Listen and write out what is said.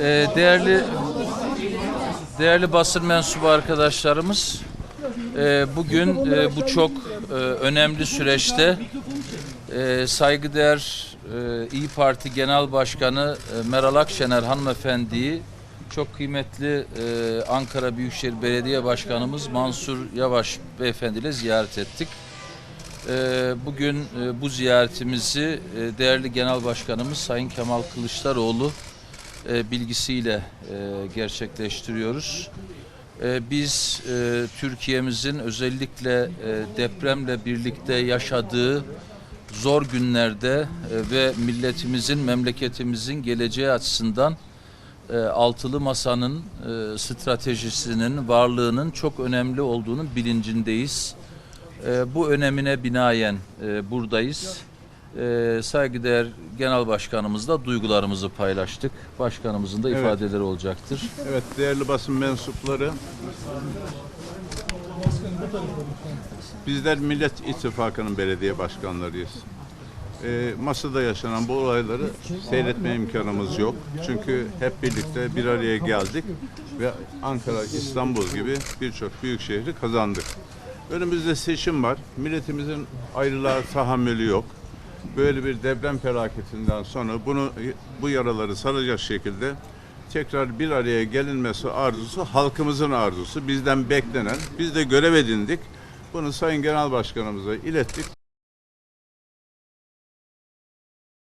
Ee, değerli değerli basın mensubu arkadaşlarımız, e, bugün e, bu çok e, önemli süreçte e, saygıdeğer e, İyi Parti Genel Başkanı e, Meral Akşener hanımefendiyi çok kıymetli e, Ankara Büyükşehir Belediye Başkanımız Mansur Yavaş beyefendi ile ziyaret ettik. E, bugün e, bu ziyaretimizi e, değerli Genel Başkanımız Sayın Kemal Kılıçdaroğlu e, bilgisiyle e, gerçekleştiriyoruz. E, biz e, Türkiye'mizin özellikle e, depremle birlikte yaşadığı zor günlerde e, ve milletimizin, memleketimizin geleceği açısından e, altılı masanın e, stratejisinin, varlığının çok önemli olduğunun bilincindeyiz. E, bu önemine binaen e, buradayız. E, saygıdeğer Genel Başkanımızla duygularımızı paylaştık. Başkanımızın da ifadeleri olacaktır. Evet değerli basın mensupları. Bizler Millet İttifakı'nın belediye başkanlarıyız. Ee, masada yaşanan bu olayları seyretme imkanımız yok. Çünkü hep birlikte bir araya geldik ve Ankara, İstanbul gibi birçok büyük şehri kazandık. Önümüzde seçim var. Milletimizin ayrılığa tahammülü yok. Böyle bir deprem felaketinden sonra bunu bu yaraları saracak şekilde tekrar bir araya gelinmesi arzusu halkımızın arzusu. Bizden beklenen. Biz de görev edindik. Bunu Sayın Genel Başkanımıza ilettik.